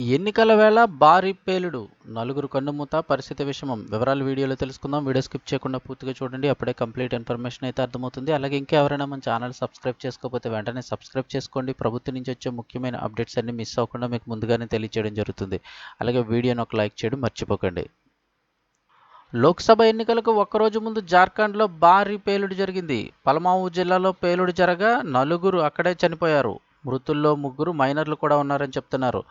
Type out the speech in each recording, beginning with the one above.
ఎన్నికల వేళ భారీ పేలుడు. నలుగురు కన్నుమూత పరిస్థితి విషమం. వివరాలు వీడియోలో తెలుసుకుందాం. వీడియో స్కిప్ చేయకుండా పూర్తిగా చూడండి. అప్పుడే కంప్లీట్ ఇన్ఫర్మేషన్ అయితే అర్థమవుతుంది. అలాగే ఇంకెవరైనా మన ఛానల్ సబ్స్క్రైబ్ చేసుకోకపోతే వెంటనే సబ్స్క్రైబ్ చేసుకోండి. ప్రభుత్వం నుంచి వచ్చే ముఖ్యమైన అప్డేట్స్ అన్ని మిస్ అవ్వకుండా మీకు ముందుగానే తెలియచేయడం జరుగుతుంది. అలాగే వీడియోని ఒక లైక్ చేయడం మర్చిపోకండి. లోక్సభ ఎన్నికలకు ఒక్కరోజు ముందు జార్ఖండ్లో భారీ పేలుడు జరిగింది. పలమావు జిల్లాలో పేలుడు జరగా నలుగురు అక్కడే చనిపోయారు. మృతుల్లో ముగ్గురు మైనర్లు కూడా ఉన్నారని చెప్తున్నారు.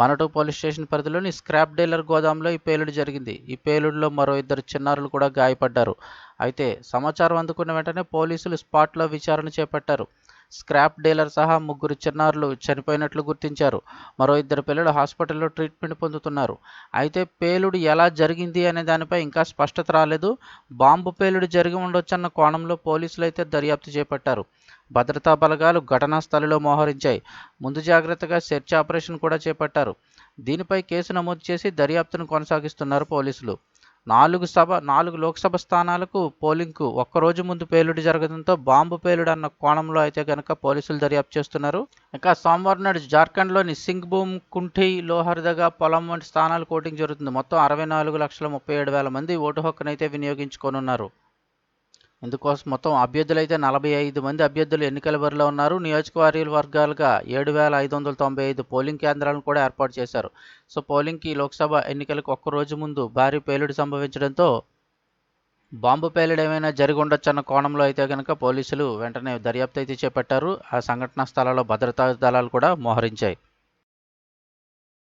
మనటూ పోలీస్ స్టేషన్ పరిధిలోని స్క్రాప్ డీలర్ గోదాంలో ఈ పేలుడు జరిగింది. ఈ పేలుడులో మరో ఇద్దరు చిన్నారులు కూడా గాయపడ్డారు. అయితే సమాచారం అందుకున్న వెంటనే పోలీసులు స్పాట్లో విచారణ చేపట్టారు. స్క్రాప్ డీలర్ సహా ముగ్గురు చిన్నారులు చనిపోయినట్లు గుర్తించారు. మరో ఇద్దరు పిల్లలు హాస్పిటల్లో ట్రీట్మెంట్ పొందుతున్నారు. అయితే పేలుడు ఎలా జరిగింది అనే దానిపై ఇంకా స్పష్టత రాలేదు. బాంబు పేలుడు జరిగి ఉండొచ్చన్న కోణంలో పోలీసులు అయితే దర్యాప్తు చేపట్టారు. భద్రతా బలగాలు ఘటనా స్థలిలో మోహరించాయి. ముందు జాగ్రత్తగా సెర్చ్ ఆపరేషన్ కూడా చేపట్టారు. దీనిపై కేసు నమోదు చేసి దర్యాప్తును కొనసాగిస్తున్నారు పోలీసులు. నాలుగు సభ నాలుగు లోక్సభ స్థానాలకు పోలింగ్కు ఒక్కరోజు ముందు పేలుడు జరగడంతో బాంబు పేలుడు అన్న కోణంలో అయితే కనుక పోలీసులు దర్యాప్తు చేస్తున్నారు. ఇంకా సోమవారం నాడు జార్ఖండ్లోని సింగ్భూమ్ కుంఠి లోహర్దగా పొలం వంటి స్థానాలకు ఓటింగ్ జరుగుతుంది. మొత్తం అరవై నాలుగు లక్షల ముప్పై ఏడు వేల మంది ఓటు హక్కునైతే వినియోగించుకోనున్నారు. ఇందుకోసం మొత్తం అభ్యర్థులు అయితే నలభై ఐదు మంది అభ్యర్థులు ఎన్నికల బరిలో ఉన్నారు. నియోజకవర్గ వర్గాలుగా ఏడు వేల ఐదు వందల తొంభై ఐదు పోలింగ్ కేంద్రాలను కూడా ఏర్పాటు చేశారు. సో పోలింగ్కి లోక్సభ ఎన్నికలకు ఒక్క రోజు ముందు భారీ పేలుడు సంభవించడంతో బాంబు పేలుడు ఏమైనా జరిగి ఉండొచ్చన్న కోణంలో అయితే కనుక పోలీసులు వెంటనే దర్యాప్తు అయితే చేపట్టారు. ఆ సంఘటనా స్థలాల్లో భద్రతా దళాలు కూడా మోహరించాయి.